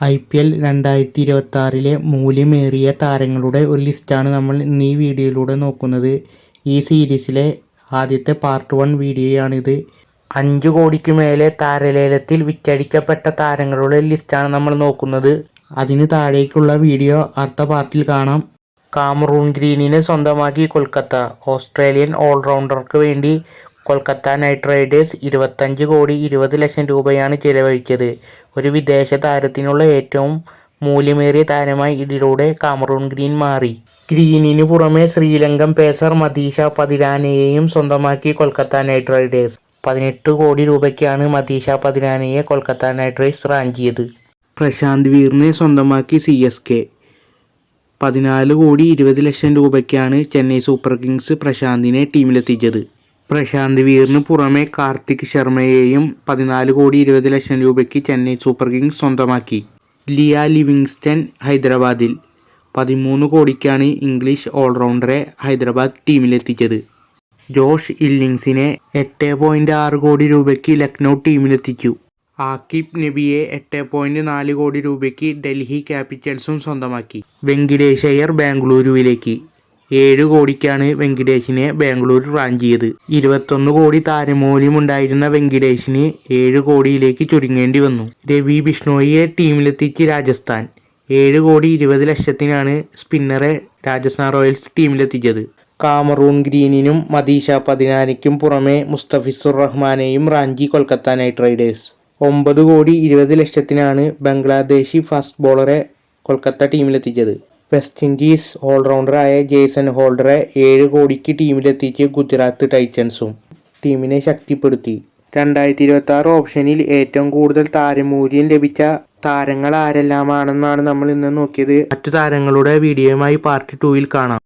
I P L രണ്ടായിരത്തി ഇരുപത്തി ആറിലെ മൂല്യമേറിയ താരങ്ങളുടെ ഒരു ലിസ്റ്റാണ് നമ്മൾ ഇന്ന് ഈ വീഡിയോയിലൂടെ നോക്കുന്നത്. ഈ സീരീസിലെ ആദ്യത്തെ പാർട്ട് വൺ വീഡിയോയാണിത്. അഞ്ച് കോടിക്ക് മേലെ താരലേലത്തിൽ വിറ്റഴിക്കപ്പെട്ട താരങ്ങളുടെ ലിസ്റ്റാണ് നമ്മൾ നോക്കുന്നത്. അതിന് താഴേക്കുള്ള വീഡിയോ അടുത്ത പാർട്ടിൽ കാണാം. കാമറൂൺ ഗ്രീനിനെ സ്വന്തമാക്കി കൊൽക്കത്ത ഓസ്ട്രേലിയൻ ഓൾറൗണ്ടർക്ക് വേണ്ടി കൊൽക്കത്ത നൈറ്റ് റൈഡേഴ്സ് ഇരുപത്തഞ്ച് കോടി ഇരുപത് ലക്ഷം രൂപയാണ് ചെലവഴിച്ചത്. ഒരു വിദേശ താരത്തിനുള്ള ഏറ്റവും മൂല്യമേറിയ താരമായി ഇതിലൂടെ കാമറൂൺ ഗ്രീൻ മാറി. ഗ്രീനിനു പുറമെ ശ്രീലങ്കൻ പേസർ മതീഷ പതിരാനയെയും സ്വന്തമാക്കി കൊൽക്കത്ത നൈറ്റ് റൈഡേഴ്സ്. പതിനെട്ട് കോടി രൂപയ്ക്കാണ് മതീഷ പതിരാനയെ കൊൽക്കത്ത നൈറ്റ് റൈഡേഴ്സ് റാഞ്ചിയത് പ്രശാന്ത് വീറിനെ സ്വന്തമാക്കി സി എസ് കെ. പതിനാല് കോടി ഇരുപത് ലക്ഷം രൂപയ്ക്കാണ് ചെന്നൈ സൂപ്പർ കിങ്സ് പ്രശാന്തിനെ ടീമിലെത്തിച്ചത്. പ്രശാന്ത് വീറിന് പുറമെ കാർത്തിക് ശർമ്മയെയും പതിനാല് കോടി ഇരുപത് ലക്ഷം രൂപയ്ക്ക് ചെന്നൈ സൂപ്പർ കിങ്സ് സ്വന്തമാക്കി. ലിയ ലിവിങ്സ്റ്റൺ ഹൈദരാബാദിൽ പതിമൂന്ന് കോടിക്കാണ് ഇംഗ്ലീഷ് ഓൾറൗണ്ടറെ ഹൈദരാബാദ് ടീമിലെത്തിച്ചത്. ജോഷ് ഇല്ലിങ്സിനെ എട്ട് പോയിന്റ് ആറ് കോടി രൂപയ്ക്ക് ലക്നൗ ടീമിലെത്തിച്ചു. ആക്കിബ് നബിയെ എട്ട് പോയിന്റ് നാല് കോടി രൂപയ്ക്ക് ഡൽഹി ക്യാപിറ്റൽസും സ്വന്തമാക്കി. വെങ്കിടേശയ്യർ ബാംഗ്ലൂരുവിലേക്ക്. ഏഴ് കോടിക്കാണ് വെങ്കിടേഷിനെ ബാംഗ്ലൂർ റാഞ്ചിയത് ഇരുപത്തൊന്ന് കോടി താരമൂല്യമുണ്ടായിരുന്ന വെങ്കിടേഷിന് ഏഴ് കോടിയിലേക്ക് ചുരുങ്ങേണ്ടി വന്നു. രവി ബിഷ്ണോയിയെ ടീമിലെത്തിച്ച് രാജസ്ഥാൻ. ഏഴ് കോടി ഇരുപത് ലക്ഷത്തിനാണ് സ്പിന്നറെ രാജസ്ഥാൻ റോയൽസ് ടീമിലെത്തിച്ചത്. കാമറൂൺ ഗ്രീനിനും മദീഷ പതിനാനയ്ക്കും പുറമെ മുസ്തഫിസുർ റഹ്മാനെയും റാഞ്ചി കൊൽക്കത്ത നൈറ്റ് റൈഡേഴ്സ്. ഒമ്പത് കോടി ഇരുപത് ലക്ഷത്തിനാണ് ബംഗ്ലാദേശി ഫാസ്റ്റ് ബോളറെ കൊൽക്കത്ത ടീമിലെത്തിച്ചത്. വെസ്റ്റ് ഇൻഡീസ് ഓൾറൗണ്ടറായ ജേസൺ ഹോൾഡറെ ഏഴ് കോടിക്ക് ടീമിലെത്തിച്ച് ഗുജറാത്ത് ടൈറ്റൻസും ടീമിനെ ശക്തിപ്പെടുത്തി. രണ്ടായിരത്തി ഇരുപത്തി ആറ് ഓപ്ഷനിൽ ഏറ്റവും കൂടുതൽ താരമൂല്യം ലഭിച്ച താരങ്ങൾ ആരെല്ലാമാണെന്നാണ് നമ്മൾ ഇന്ന് നോക്കിയത്. മറ്റു താരങ്ങളുടെ വീഡിയോയുമായി പാർട്ട് ടൂയിൽ കാണാം.